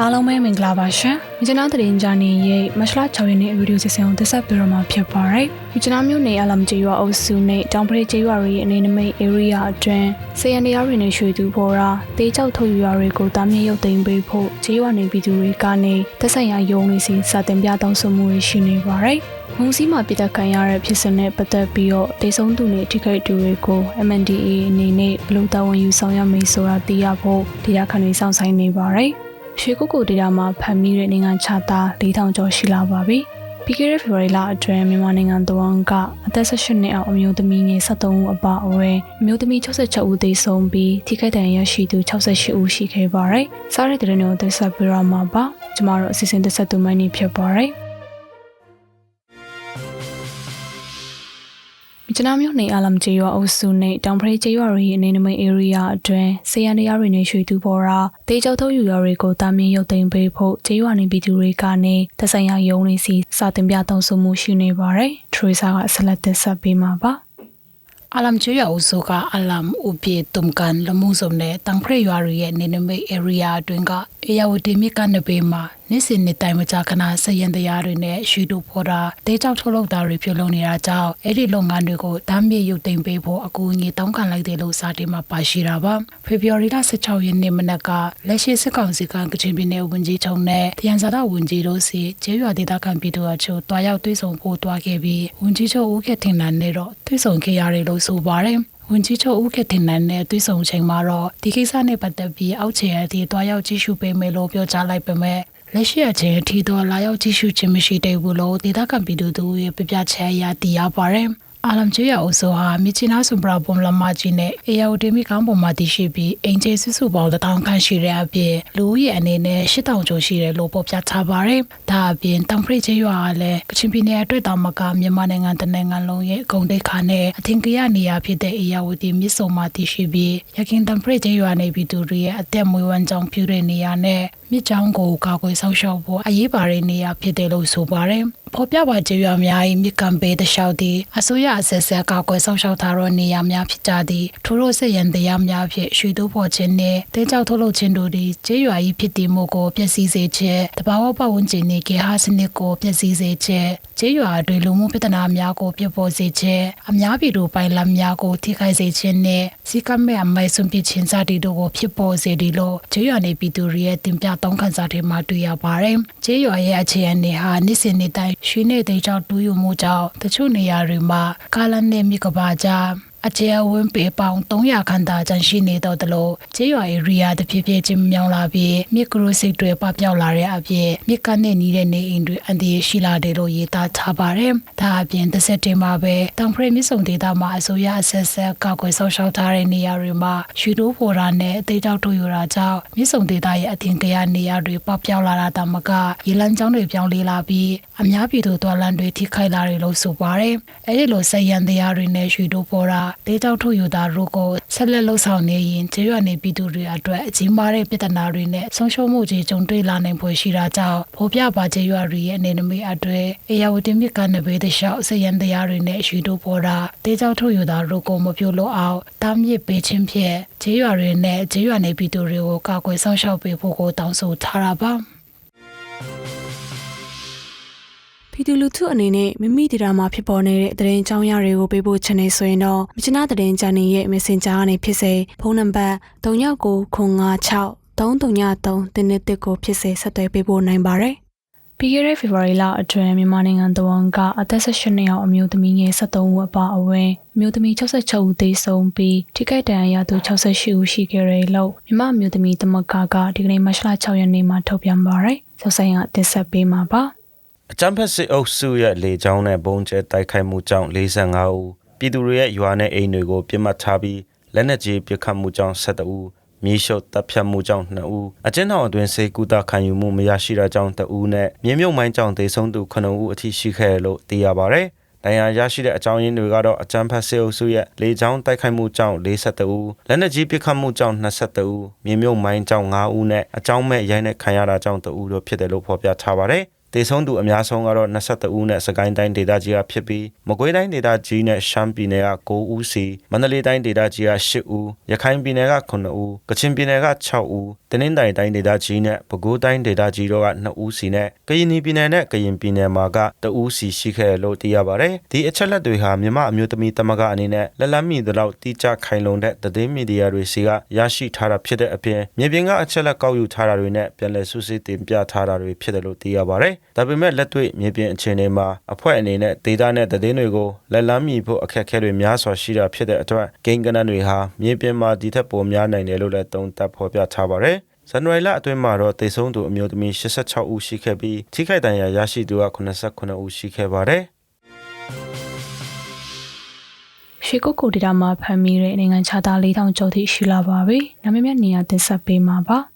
အားလုံးပဲမင်္ဂလာပါရှင်။မြကျနာသတင်းကြနေရဲ့မတ်လ6ရက်နေ့ဗီဒီယိုစီစဉ်ကိုတက်ဆက်ပြရမှာဖြစ်ပါတယ်။မြကျနာမျိုးနယ်အလမ်ကျေးရွာအုပ်စုနဲ့တောင်ပရိကျေးရွာရဲ့အနေနမိတ် area အတွင်းစေရန်တရားတွေနဲ့ရွှေသူဖော်ရာတေးကြောက်ထုတ်ယူရွာတွေကိုတာမြင့်ရုပ်သိမ်းပေးဖို့ကျေးရွာနေပြည်သူတွေကနေတက်ဆိုင်ရာယုံနေစီစာတင်ပြတောင်းဆိုမှုတွေရှိနေပါတယ်။မုံစည်းမှာပြည်သက်ခံရတဲ့ဖြစ်စဉ်နဲ့ပတ်သက်ပြီးတော့ဒေဆုံးသူနဲ့ထိခိုက်သူတွေကို MNDAA အနေနဲ့ဘယ်လိုတာဝန်ယူဆောင်ရမလဲဆိုတာသိရဖို့တရားခံတွေစောင့်ဆိုင်နေပါတယ်။ ရွှေကုတ်ကိုဒေတာမှာဖမ်းမိတဲ့နိုင်ငံခြားသား4000ကျော်ရှိလာပါပြီ။ပြီးခဲ့တဲ့ဖေဖော်ဝါရီလအတွင်းမြန်မာနိုင်ငံတဝန်ကအသက်18နှစ်အောက်အမျိုးသမီးငယ်73ဦးအပါအဝင်အမျိုးသမီး66ဦးသေဆုံးပြီးထိခိုက်ဒဏ်ရာရရှိသူ68ဦးရှိခဲ့ပါတယ်။စားရတဲ့တဲ့တွေကိုသက်ဆက်ပြရမှာပါ။ကျမတို့အစီအစဉ်သက်ဆက်သူမိုင်းနေဖြစ်ပါတယ်။ ကျနာမြို့နယ်အလမ်ကျေးရွာအုပ်စုနဲ့တောင်ဖရဲကျေးရွာရဲ့အနေနမိတ် area အတွင်းဆေးရန်တရားတွေနဲ့ရွှေတူပေါ်ရာတေးကြောထုတ်ယူရွာတွေကိုတာမင်းရုပ်သိမ်းပေးဖို့ကျေးရွာနေပြည်သူတွေကနေတဆိုင်ရာယုံနေစီစာတင်ပြတောင်းဆိုမှုရှိနေပါတယ်။ထရီဆာကဆက်လက်တင်ဆက်ပေးမှာပါ။အလမ်ချေရအုပ်စုကအလမ်ဥပြေတုံကန်လမှုစုံနဲ့တန်ဖရရွာရရဲ့နေနမိတ် area အတွင်းကအေယာဝတီမြစ်ကနဘေးမှာနေ့စဉ်နေ့တိုင်းမကြာခဏစည်ရင်တရားတွေနဲ့ရွှေတူဖော်တာတေးကြောက်ထုတ်လုပ်တာတွေပြုလုပ်နေတာကြောင့်အဲ့ဒီလုပ်ငန်းတွေကိုဓာတ်မြေရုပ်သိမ်းပေးဖို့အကူအညီတောင်းခံလိုက်တယ်လို့စာတင်မှာပါရှိတာပါဖေဖော်ဝါရီလ16ရက်နေ့မနက်ကလက်ရှိစစ်ကောင်စီကကချင်ပြည်နယ်ဝန်ကြီးချုပ်နဲ့တယန်ဇာတာဝန်ကြီးတို့စီကျေးရွာဒေသခံပြည်သူအချို့တွားရောက်တွေ့ဆုံဖို့တွားခဲ့ပြီးဝန်ကြီးချုပ်ဦးခေထင်နန်နဲ့တော့တွေ့ဆုံခဲ့ရတယ်လို့ဆိုပါတယ်ဝန်ကြီးချုပ်ဦးခေတင်နန်းနဲ့တွေ့ဆုံချိန်မှာတော့ဒီကိစ္စနဲ့ပတ်သက်ပြီးအောက်ခြေအထိတွားရောက်ကြည့်ရှုပေးမယ်လို့ပြောကြားလိုက်ပေမဲ့ လက်ရှိအချိန်အထိတော့လာရောက်ကြည့်ရှုခြင်းမရှိသေးဘူးလို့ဒေသခံပြည်သူတို့ရဲ့ပြပြချက်အရသိရပါတယ်။အာလမ်ချေရအုပ်စုဟာမြချီနာဆွန်ဘရာဘုံလမကြီးနဲ့အေယာဝတီမီကောင်းပေါ်မှာတည်ရှိပြီးအင်ဂျီစုစုပေါင်းတောင်ခန့်ရှိတဲ့အပြင်လူဦးရေအနေနဲ့8000ကျော်ရှိတယ်လို့ပေါ်ပြထားပါတယ်။ဒါအပြင်တမ်ဖရိချေရကလည်းကချင်ပြည်နယ်အတွက်တောင်မကမြန်မာနိုင်ငံတနိုင်ငံလုံးရဲ့ဂုံတိတ်ခါနဲ့အထင်ကြီးနေရာဖြစ်တဲ့အေယာဝတီမြစ်ဆုံမှာတည်ရှိပြီးရခိုင်တမ်ဖရိချေရနေပြည်သူတွေရဲ့အသက်မွေးဝမ်းကြောင်းပြုတဲ့နေရာနဲ့ မြစ်ကြောင်းကိုကာကွယ်ဆောင်ရှောက်ဖို့အရေးပါတဲ့နေရာဖြစ်တယ်လို့ဆိုပါတယ်။ဖော်ပြပါကြေးရွာများ၏မြစ်ကံပေးတလျှောက်သည့်အစိုးရအဆက်ဆက်ကာကွယ်ဆောင်ရှောက်ထားသောနေရာများဖြစ်ကြသည်ထို့သောစစ်ရန်တရားများဖြင့်ရွှေတိုးဖော်ခြင်းနှင့်တင်းကြောက်ထုတ်လုပ်ခြင်းတို့သည်ကြေးရွာ၏ဖြစ်တည်မှုကိုပျက်စီးစေခြင်းတဘာဝပတ်ဝန်းကျင်နှင့်ကေဟာစနစ်ကိုပျက်စီးစေခြင်းကြေးရွာအတွင်းလူမှုပြဿနာများကိုပြပေါ်စေခြင်းအများပြည်သူပိုင်လမ်းများကိုထိခိုက်စေခြင်းနှင့်စီကမဲ့အမိုက်ဆွန့်ပစ်ခြင်းစသည်တို့ကိုဖြစ်ပေါ်စေသည်လို့ကြေးရွာနေပြည်သူတွေရဲ့တင်ပြတောင်းခံစာတွေမှာတွေ့ရပါတယ်။ကြေးရွာရဲ့အခြေအနေဟာနေ့စဉ်နေ့တိုင်းရွှေနေသိကြောင့်တူးယူမှုကြောင့်တချို့နေရာတွေမှာကာလနဲ့မြစ်ကဘာကြား အခြေအဝင်းပေပေါင်း300ခန်းသာကျန်ရှိနေတော့တလို့ခြေရွာဧရိယာတစ်ဖြည်းဖြည်းချင်းမြောင်းလာပြီးမြစ်ကရုစိတ်တွေပပျောက်လာတဲ့အပြင်မြစ်ကနေနီးတဲ့နေအိမ်တွေအန်တီရှိလာတယ်လို့ရေးသားထားပါတယ်။ဒါအပြင်တစ်ဆက်တည်းမှာပဲတောင်ဖရမြစ်စုံဒေသမှာအစိုးရအဆက်ဆက်ကောက်ွယ်ဆောက်ရှောက်ထားတဲ့နေရာတွေမှာရွှေတိုးဖော်တာနဲ့အသေးတောက်ထုတ်ယူတာကြောင့်မြစ်စုံဒေသရဲ့အထင်ကရနေရာတွေပပျောက်လာတာတမကရေလန်းချောင်းတွေပြောင်းလဲလာပြီးအများပြည်သူတော်လန်တွေထိခိုက်လာတယ်လို့ဆိုပါတယ်။အဲဒီလိုဆက်ရန်တရားတွေနဲ့ရွှေတိုးဖော်တာဒေတောက်ထုတ်ယူတာတို့ကိုဆက်လက်လှုပ်ဆောင်နေရင်ကျေးရွာနေပြည်သူတွေအတွက်အကြီးမားတဲ့ပြဿနာတွေနဲ့ဆုံးရှုံးမှုကြီးကြုံတွေ့လာနိုင်ဖွယ်ရှိတာကြောင့်ဖော်ပြပါကျေးရွာတွေရဲ့အနေနမိတ်အတွေ့အေယာဝတီမြစ်ကနဘေးတလျှောက်ဆက်ရန်တရားတွေနဲ့ရွှေတိုးဖော်တာဒေတောက်ထုတ်ယူတာတို့ကိုမပြုတ်လို့အောင်တားမြစ်ပေးခြင်းဖြင့်ကျေးရွာတွေနဲ့ကျေးရွာနေပြည်သူတွေကိုကာကွယ်ဆောင်ရှောက်ပေးဖို့ကိုတောင်းဆိုထားတာပါ ပြည်သူလူထုအနေနဲ့မိမိဒေတာမှာဖြစ်ပေါ်နေတဲ့သတင်းအကြောင်းအရာတွေကိုပေးပို့ချင်နေဆိုရင်တော့မြချနာသတင်းချန်နယ်ရဲ့ Messenger ကနေဖြစ်စေဖုန်းနံပါတ်3996 333တင်းတစ်ကိုဖြစ်စေဆက်သွယ်ပေးပို့နိုင်ပါတယ်။ပြီးခဲ့တဲ့ဖေဖော်ဝါရီလအတွင်းမြန်မာနိုင်ငံတဝန်ကအသက်18နှစ်အောက်အမျိုးသမီးငယ်73ဦးအပါအဝင်အမျိုးသမီး66ဦးသေဆုံးပြီးထိခိုက်ဒဏ်ရာရသူ68ဦးရှိခဲ့တယ်လို့မြန်မာအမျိုးသမီးသမဂ္ဂကဒီကနေ့မတ်လ6ရက်နေ့မှာထုတ်ပြန်ပါတယ်။ဆောက်ဆိုင်ကတင်ဆက်ပေးမှာပါ။ အကြမ်းဖက်စစ်အုပ်စုရဲ့လေကြောင်းနဲ့ဘုံကျဲတိုက်ခိုက်မှုကြောင့်45ဦးပြည်သူတွေရဲ့ရွာနဲ့အိမ်တွေကိုပြစ်မှတ်ထားပြီးလက်နက်ကြီးပစ်ခတ်မှုကြောင့်12ဦးမြေရှုပ်တပ်ဖြတ်မှုကြောင့်2ဦးအကျဉ်းထောင်အတွင်းစေကူတာခံယူမှုမရရှိတာကြောင့်2ဦးနဲ့မြေမြုပ်မိုင်းကြောင့်သေဆုံးသူ9ဦးအထိရှိခဲ့တယ်လို့သိရပါတယ်။တရားရရှိတဲ့အကြောင်းရင်းတွေကတော့အကြမ်းဖက်စစ်အုပ်စုရဲ့လေကြောင်းတိုက်ခိုက်မှုကြောင့်42ဦးလက်နက်ကြီးပစ်ခတ်မှုကြောင့်22ဦးမြေမြုပ်မိုင်းကြောင့်5ဦးနဲ့အကြောင်းမဲ့ရိုင်းနဲ့ခံရတာကြောင့်2ဦးတို့ဖြစ်တယ်လို့ဖော်ပြထားပါတယ်။ တတေဆုံးသူအများဆုံးကတော့22ဦးနဲ့စကိုင်းတိုင်းဒေသကြီးကဖြစ်ပြီးမကွေးတိုင်းဒေသကြီးနဲ့ရှမ်းပြည်နယ်က9ဦးစီမန္တလေးတိုင်းဒေသကြီးက10ဦးရခိုင်ပြည်နယ်က9ဦးကချင်ပြည်နယ်က6ဦးတနင်္သာရီတိုင်းဒေသကြီးနဲ့ပဲခူးတိုင်းဒေသကြီးတို့က2ဦးစီနဲ့ကရင်ပြည်နယ်နဲ့ကရင်ပြည်နယ်မှာက2ဦးစီရှိခဲ့တယ်လို့သိရပါတယ်ဒီအချက်လက်တွေဟာမြန်မာအမျိုးသမီးတမကအနေနဲ့လက်လန်းမီသလောက်တိကျခိုင်လုံတဲ့သတင်းမီဒီယာတွေစီကရရှိထားတာဖြစ်တဲ့အပြင်မြေပြင်ကအချက်လက်ကောက်ယူထားတာတွေနဲ့ပြန်လည်စုစည်းတင်ပြထားတာတွေဖြစ်တယ်လို့သိရပါတယ်ဒါပေမဲ့လက်တွေ့မြေပြင်အခြေအနေမှာအဖွဲ့အနေနဲ့ဒေတာနဲ့သတင်းတွေကိုလက်လန်းမီဖို့အခက်အခဲတွေများစွာရှိတာဖြစ်တဲ့အတွက်ဂိမ်းကနန်းတွေဟာမြေပြင်မှာဒီထက်ပိုများနိုင်တယ်လို့လည်းသုံးသပ်ဖော်ပြထားပါတယ်ဇန်နဝါရီလအတွင်းမှာတော့တေဆုံးသူအမျိုးသမီး86ဦးရှိခဲ့ပြီးထိခိုက်ဒဏ်ရာရရှိသူက89ဦးရှိခဲ့ပါတယ်ရွှေကုတ်ကိုဒေတာမှာဖမ်းမိတဲ့နိုင်ငံခြားသား4000ကျော်ထိရှိလာပါပြီ။နာမည်များနေရာတင်ဆက်ပေးမှာပါ။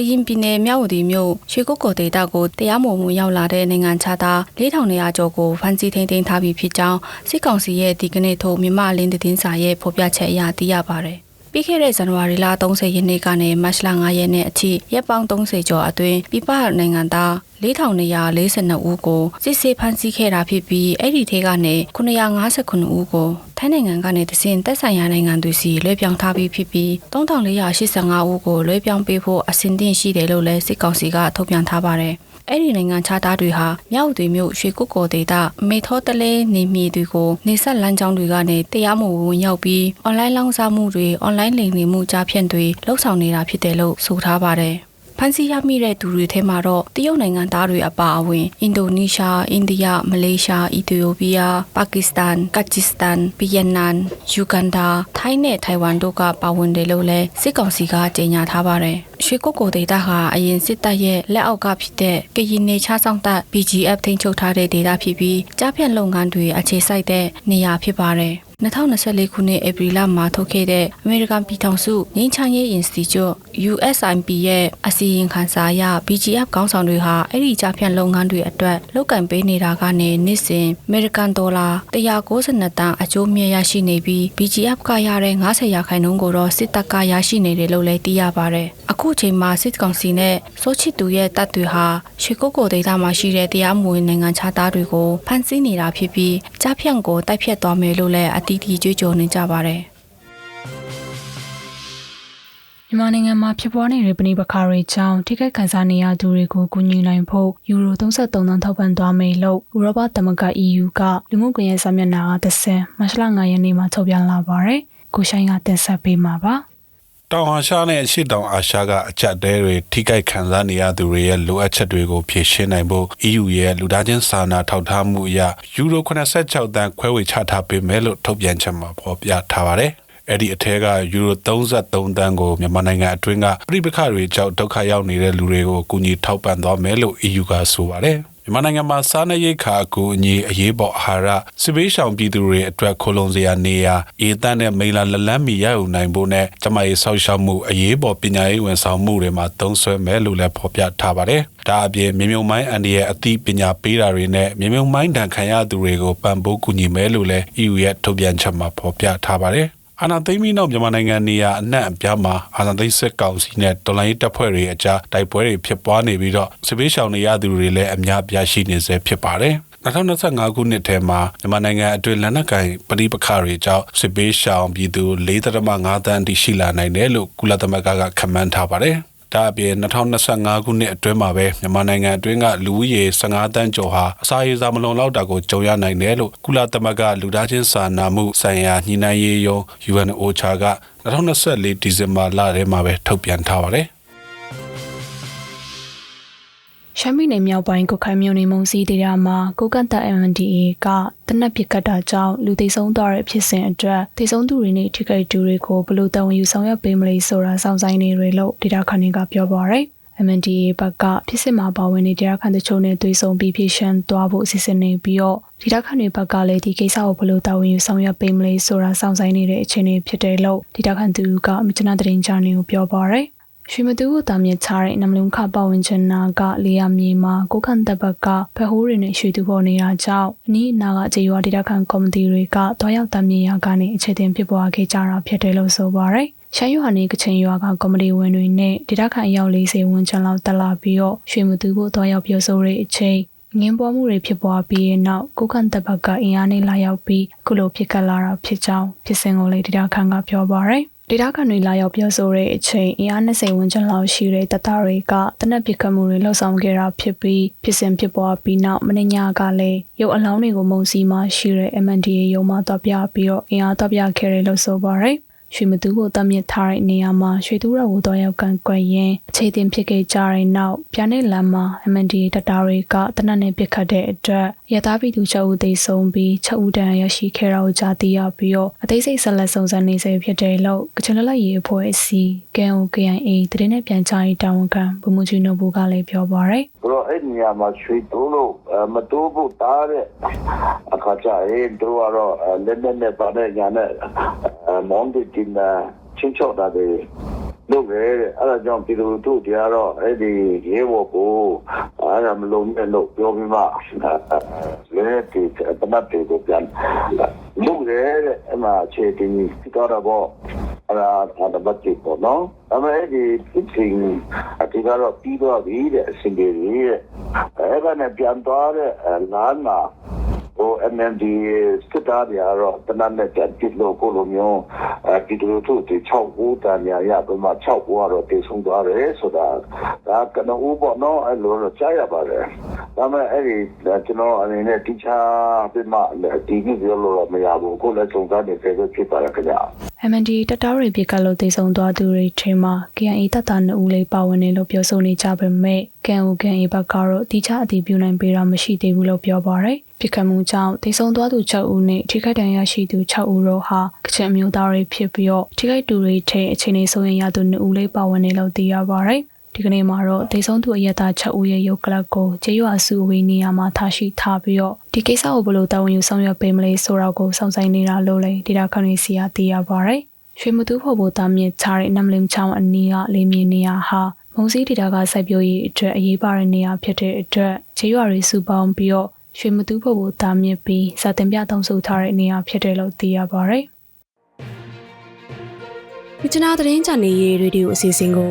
ကရင်ပြည်နယ်မြောက်ဦးတီမြို့ရွှေကုတ်ကိုဒေတာကိုတရားမဝင်မှုရောက်လာတဲ့နိုင်ငံခြားသား4200ကျော်ကိုဖမ်းဆီးထိန်းသိမ်းထားပြီးဖြစ်ကြောင်းစစ်ကောင်စီရဲ့ဒီကနေ့ထုတ်မြမအလင်းသတင်းစာရဲ့ဖော်ပြချက်အရသိရပါတယ်။ ပြီးခဲ့တဲ့ဇန်နဝါရီလ30ရက်နေ့ကနေမတ်လ9ရက်နေ့အထိရက်ပေါင်း30ကျော်အတွင်းပြပနိုင်ငံသား4242ဦးကိုစစ်ဆေးဖမ်းဆီးခဲ့တာဖြစ်ပြီးအဲ့ဒီထဲကနေ959ဦးကိုထိုင်းနိုင်ငံကနေတစဉ်တက်ဆိုင်ရာနိုင်ငံသူစီလွှဲပြောင်းထားပြီးဖြစ်ပြီး3485ဦးကိုလွှဲပြောင်းပေးဖို့အစဉ်သင့်ရှိတယ်လို့လည်းစစ်ကောင်စီကထုတ်ပြန်ထားပါတယ်။အဲ့ဒီနိုင်ငံခြားသားတွေဟာမြောက်သွေမြို့ရွှေကုတ်ကိုဒေတာမေထောတလဲနေမီတွေကိုနေဆက်လမ်းကြောင်းတွေကနေတရားမဝင်ဝင်ရောက်ပြီးအွန်လိုင်းလောင်းစားမှုတွေအွန်လိုင်းလိမ်လည်မှုကြားဖြန့်တွေလှုပ်ဆောင်နေတာဖြစ်တယ်လို့ဆိုထားပါတယ်။ဖန်စီရမိတဲ့သူတွေထဲမှာတော့တရုတ်နိုင်ငံသားတွေအပါအဝင်အင်ဒိုနီးရှားအိန္ဒိယမလေးရှားအီသီယိုးပီးယားပါကစ္စတန်ကတ်ဂျစ်စတန်ဗီယက်နမ်ယူဂန်ဒါထိုင်းနဲ့ထိုင်ဝမ်တို့ကပါဝင်တယ်လို့လည်းစစ်ကောင်စီကကြေညာထားပါတယ်ရွှေကုတ်ကိုဒေတာဟာအရင်စစ်တပ်ရဲ့လက်အောက်ကဖြစ်တဲ့ကရင်နေချဆောင်တပ် BGF ထိန်းချုပ်ထားတဲ့ဒေတာဖြစ်ပြီးကြားဖြတ်လုပ်ငန်းတွေအခြေစိုက်တဲ့နေရာဖြစ်ပါတယ် 2024ခုနှစ်ဧပြီလမှာထုတ်ခဲ့တဲ့အမေရိကန်ပြည်ထောင်စုငင်းချမ်းရေး Institute USIP ရဲ့အစီရင်ခံစာအရ BGF ခေါင်းဆောင်တွေဟာအဲ့ဒီကြားဖြတ်လုပ်ငန်းတွေအတွက်လုတ်ကင်ပေးနေတာကနေနှစ်စဉ်အမေရိကန်ဒေါ်လာ192တန်အကျိုးမြတ်ရရှိနေပြီး BGF ကရတဲ့90ရာခိုင်နှုန်းကိုတော့စစ်တပ်ကရရှိနေတယ်လို့လည်းသိရပါတယ်။အခုချိန်မှာစစ်ကောင်စီနဲ့စိုးချစ်သူရဲ့တပ်တွေဟာရွှေကုတ်ကိုဒေသမှာရှိတဲ့တရားမဝင်နိုင်ငံခြားသားတွေကိုဖမ်းဆီးနေတာဖြစ်ပြီးကြားဖြန့်ကိုတိုက်ဖြတ်သွားမယ်လို့လည်းအတီးတီကြွေးကြော်နေကြပါတယ်။မြန်မာနိုင်ငံမှာဖြစ်ပွားနေတဲ့ပဏိပခါတွေကြောင့်ထိခိုက်ခံစားနေရသူတွေကိုကူညီနိုင်ဖို့ယူရို33သန်းထောက်ပံ့သွားမယ်လို့ဥရောပသမဂ္ဂ EU ကလူမှုကွန်ရက်စာမျက်နှာကသစင်မတ်လ9ရက်နေ့မှာထုတ်ပြန်လာပါတယ်။ကိုရှိုင်းကတင်ဆက်ပေးမှာပါ။ တောင်အာရှနဲ့အရှေ့တောင်အာရှကအကြက်တဲတွေထိခိုက်ခံစားနေရသူတွေရဲ့လိုအပ်ချက်တွေကိုဖြည့်ရှင်းနိုင်ဖို့ EU ရဲ့လူသားချင်းစာနာထောက်ထားမှုအရယူရို86တန်းခွဲဝေချထားပေးမယ်လို့ထုတ်ပြန်ချက်မှာဖော်ပြထားပါတယ်။အဲ့ဒီအထက်ကယူရို33တန်းကိုမြန်မာနိုင်ငံအတွင်းကပြည်ပခတွေကြောင့်ဒုက္ခရောက်နေတဲ့လူတွေကိုကူညီထောက်ပံ့သွားမယ်လို့ EU ကဆိုပါတယ်။ မြန်မာနိုင်ငံမှာစားနပ်ရိက္ခာအကူအညီအရေးပေါ်အာဟာရစစ်ဘေးရှောင်ပြည်သူတွေအတွက်ခိုလုံစရာနေရာအေးတန်းနဲ့မိလာလလန်းမီရယူနိုင်ဖို့နဲ့ကျမရေးဆောက်ရှောက်မှုအရေးပေါ်ပညာရေးဝန်ဆောင်မှုတွေမှာသုံးစွဲမယ်လို့လည်းဖော်ပြထားပါတယ်။ဒါအပြင်မြေမြုံမိုင်းအန်ဒီရဲ့အသိပညာပေးတာတွေနဲ့မြေမြုံမိုင်းတန်ခံရသူတွေကိုပံ့ပိုးကူညီမယ်လို့လည်း EU ရဲ့ထုတ်ပြန်ချက်မှာဖော်ပြထားပါတယ်။ အာဏာသိမ်းပြီးနောက်မြန်မာနိုင်ငံနေရာအနှံ့အပြားမှာအာဏာသိမ်းစစ်ကောင်စီနဲ့တော်လှန်ရေးတပ်ဖွဲ့တွေအကြားတိုက်ပွဲတွေဖြစ်ပွားနေပြီးတော့စစ်ပေးရှောင်နေရသူတွေလည်းအများပြားရှိနေစေဖြစ်ပါတယ်။2025ခုနှစ်ထဲမှာမြန်မာနိုင်ငံအတွင်းလက်နက်ကင်ပဋိပက္ခတွေကြောင့်စစ်ပေးရှောင်ပြည်သူ4.5တန်းတိရှိလာနိုင်တယ်လို့ကုလသမဂ္ဂကခန့်မှန်းထားပါတယ်။ ဒါအပြင်2025ခုနှစ်အတွင်းမှာပဲမြန်မာနိုင်ငံအတွင်းကလူဦးရေ15တန်းကျော်ဟာအစာရေစာမလုံလောက်တာကိုကြုံရနိုင်တယ်လို့ကုလသမဂ္ဂလူသားချင်းစာနာမှုဆိုင်ရာညှိနှိုင်းရေးယုံ UNOCHA က2024ဒီဇင်ဘာလထဲမှာပဲထုတ်ပြန်ထားပါတယ်။ ရှမ်းပြည်နယ်မြောက်ပိုင်းကိုခိုင်မြို့နယ်မုံစီဒေသမှာကိုကန့်တပ် MNDAA ကတနက်ပစ်ခတ်တာကြောင့်လူသိဆုံးသွားတဲ့ဖြစ်စဉ်အတွက်သိဆုံးသူတွေနဲ့ထိခိုက်သူတွေကိုဘယ်လိုတဝန်ယူဆောင်ရွက်ပေးမလဲဆိုတာစောင့်ဆိုင်နေရလို့ဒေတာခန်တွေကပြောပါရယ် MNDAA ဘက်ကဖြစ်စစ်မှာပါဝင်တဲ့တရားခံတချို့နဲ့တွေ့ဆုံပြီးဖြည့်ရှင်းသွားဖို့အစီအစဉ်နေပြီးတော့ဒေတာခန်တွေဘက်ကလည်းဒီကိစ္စကိုဘယ်လိုတာဝန်ယူဆောင်ရွက်ပေးမလဲဆိုတာစောင့်ဆိုင်နေတဲ့အခြေအနေဖြစ်တယ်လို့ဒေတာခန်သူကမြချနာတရင်ချာနေကိုပြောပါရယ် ရွှေမတူကိုတာမြင့်ချတဲ့နမလုံခပဝဝင်ချင်နာကလေယာမြေမှာကိုခန့်တပ်ဘက်ကဖဟိုးတွေနဲ့ရွှေတူပေါ်နေတာကြောင့်အနီးအနာကအခြေရွာဒေတာခန်ကော်မတီတွေကတွားရောက်တာမြင့်ရာကနေအခြေတင်ဖြစ်ပွားခဲ့ကြတာဖြစ်တယ်လို့ဆိုပါရယ်ရှမ်းရွာနေကချင်ရွာကကော်မတီဝင်တွေနဲ့ဒေသခံအယောက်40ဝန်းကျင်လောက်တက်လာပြီးတော့ရွှေမသူကိုတွားရောက်ပြောဆိုတဲ့အချိန်ငင်းပေါ်မှုတွေဖြစ်ပွားပြီးတဲ့နောက်ကိုကန်တပ်ဘက်ကအင်အားနဲ့လာရောက်ပြီးအခုလိုဖြစ်ကလာတာဖြစ်ကြောင်းဖြစ်စဉ်ကိုလည်းဒေသခံကပြောပါရယ် ဒေတာကန်တွေလာရောက်ပြောဆိုတဲ့အချိန်အင်အား20ဝန်းကျင်လောက်ရှိတဲ့တပ်သားတွေကတနက်ပစ်ခတ်မှုတွေလှုပ်ဆောင်ခဲ့တာဖြစ်ပြီးဖြစ်စဉ်ဖြစ်ပွားပြီးနောက်မနေ့ညကလည်းရုပ်အလောင်းတွေကိုမုံစီမှရှိတဲ့ MNDA ရုံမှတော့ပြပြီးတော့အင်အားတော့ပြခဲ့တယ်လို့ဆိုပါရယ် ရွှေမသူကိုတတ်မြစ်ထားတဲ့နေရာမှာရွှေသူရကိုတော့ရောက်ကန်ကွက်ရင်အခြေတင်ဖြစ်ခဲ့ကြတဲ့နောက်ပြတဲ့လမ်းမှာ MNDA တပ်သားတွေကတနက်နဲ့ပစ်ခတ်တဲ့အတွက်ရသားပြည်သူ6ဦးသေဆုံးပြီး6ဦးဒဏ်ရာရရှိခဲ့တာကိုကြားသိရပြီးတော့အသေးစိတ်ဆက်လက်စုံစမ်းနေဆဲဖြစ်တယ်လို့ကချင်လွတ်လပ်ရေးအဖွဲ့အစည်း KOKIA တရင်နဲ့ပြန်ကြားရေးတာဝန်ခံဗိုလ်မှူးကြီးနိုဘူကလည်းပြောပါရယ်ဘရောအဲ့ဒီနေရာမှာရွှေတိုးလို့အဲမတိုးဖို့တားတဲ့အခါကျရင်တို့ကတော့အဲလက်နဲ့နဲ့ပါတဲ့ညာနဲ့အဲ မွန်ဒီတင်နာချင်းချော့တာတွေလုပ်ရဲတဲ့အဲ့ဒါကြောင့်ပြည်သူတို့တရားတော့အဲ့ဒီရေဘောကိုအဲ့ဒါမလုံးနဲ့လို့ပြောပြီးမှလည်းဒီတမတ်တွေကိုပြန်လုပ်ရဲတဲ့အဲ့မှာခြေတင်ပြီးတော့တော့အဲ့ဒါအဲ့ဒါပတ်ကြည့်ပေါ့နော်အမေဒီဖြစ်စဉ်အတိကတော့ပြီးတော့ပြီတဲ့အစီအစဉ်တွေတဲ့အဲ့ဒါနဲ့ပြန်သွားတဲ့လမ်းမှာ ဟို MND စစ်သားတွေကတော့တနက်နဲ့ကြစ်လို့ကိုလိုမျိုးအဲဒီလိုတို့ဒီ6ဦးတန်ညာရတော့မှ6ဦးကတော့တည်ဆုံးသွားတယ်ဆိုတာဒါကနဦးပေါ့နော်အဲ့လိုတော့ကြားရပါတယ်ဒါပေမဲ့အဲ့ဒီကျွန်တော်အနေနဲ့တိချာပြမဒီကြီးပြောလို့မရဘူးကိုလည်းစုံစမ်းနေစေဖြစ်ပါရခင်ဗျာ MND တပ်သားတွေပြစ်ကလို့တိတ်ဆုံသွားသူတွေထဲမှာ KNA တပ်သား2ဦးလေးပါဝင်တယ်လို့ပြောဆိုနေကြပေမဲ့ KNO-KNA ဘက်ကတော့တိကျအတည်ပြုနိုင်ပေတာမရှိသေးဘူးလို့ပြောပါရယ်ပြစ်ခတ်မှုကြောင့်တိတ်ဆုံသွားသူ6ဦးနဲ့ထိခိုက်ဒဏ်ရာရှိသူ6ဦးတို့ဟာကချင်အမျိုးသားတွေဖြစ်ပြီးတော့ထိခိုက်သူတွေထဲအခြေအနေဆိုရင်ရသူ2ဦးလေးပါဝင်တယ်လို့သိရပါရယ် ဒီကနေ့မှာတော့ဒေဆုံးသူအရက်သား6ဦးရဲ့ရုပ်ကလပ်ကိုကျေးရွာစုဝေးနေရာမှာထားရှိထားပြီးတော့ဒီကိစ္စကိုဘယ်လိုတာဝန်ယူဆောင်ရွက်ပေးမလဲဆိုတော့ကိုစောင့်ဆိုင်နေတာလို့လည်းဒေတာခရီစီယာသိရပါရယ်ရွှေမတူဖို့ဖို့တာမြင့်ချတဲ့နမ်လင်ချောင်းအနီးကလေမြေနေရာဟာမုံစည်းဒေတာကစိုက်ပျိုးရေးအတွက်အရေးပါတဲ့နေရာဖြစ်တဲ့အတွက်ကျေးရွာတွေစုပေါင်းပြီးတော့ရွှေမတူဖို့ဖို့တာမြင့်ပြီးစာတင်ပြတောင်းဆိုထားတဲ့နေရာဖြစ်တယ်လို့သိရပါရယ်မြချနာသတင်းချန်နေရေးရေဒီယိုအစီအစဉ်ကို